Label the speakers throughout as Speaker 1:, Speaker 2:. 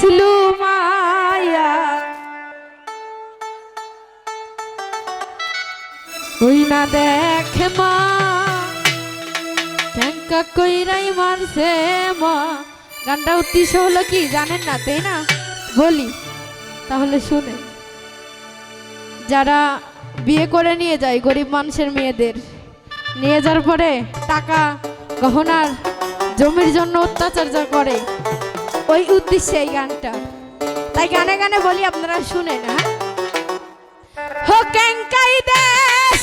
Speaker 1: দিছলু মায়া। ওই না দেখে মা মা। গানটা উদ্দেশ্য হলো কি জানেন না, তাই না? বলি, তাহলে শুনে। যারা বিয়ে করে নিয়ে যায় গরিব মানুষের মেয়েদের, নিয়ে যাওয়ার পরে টাকা গহনার জমির জন্য অত্যাচার করে ওই উদ্দেশ্যে এই গানটা। তাই গানে গানে বলি আপনারা শুনেন হ্যাঁ? হো ক্যাঙ্কাই দেশ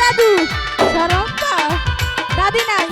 Speaker 1: দাদু সরম দাদি নাই।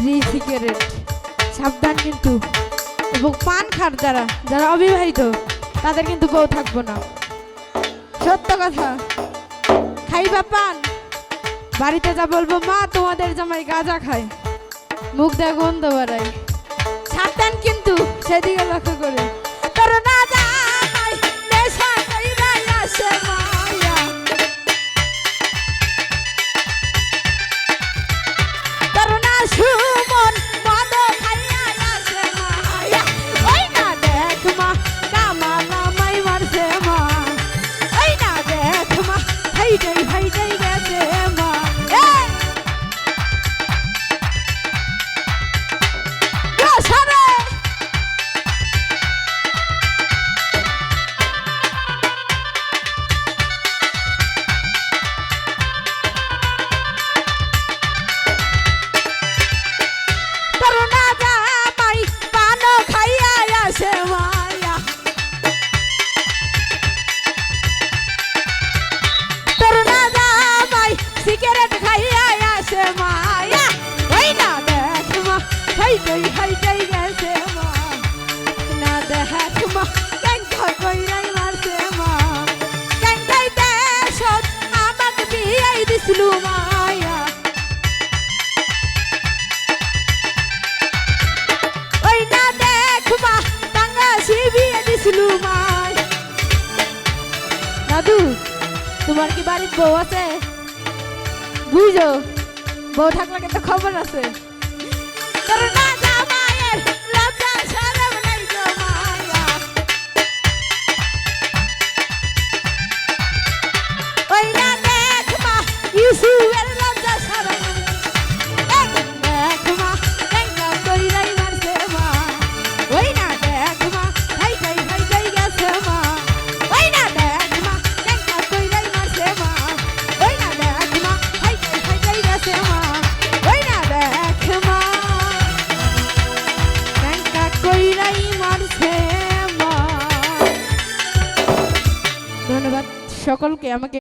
Speaker 1: জি সিগারেট সাবধান কিন্তু এবং পান খার যারা যারা অবিবাহিত, তাদের কিন্তু বউ থাকব না। সত্য কথা। খাইবা পান। বাড়িতে যা বলব মা, তোমাদের জামাই গাঁজা খায়। মুখ দেয় গন্ধ বাড়ায়। সাবধান কিন্তু সেদিকে লক্ষ্য করে। তোমার কি বাড়ির বউ আছে? বুঝো বউ থাকলে তো খবর আছে। আমাকে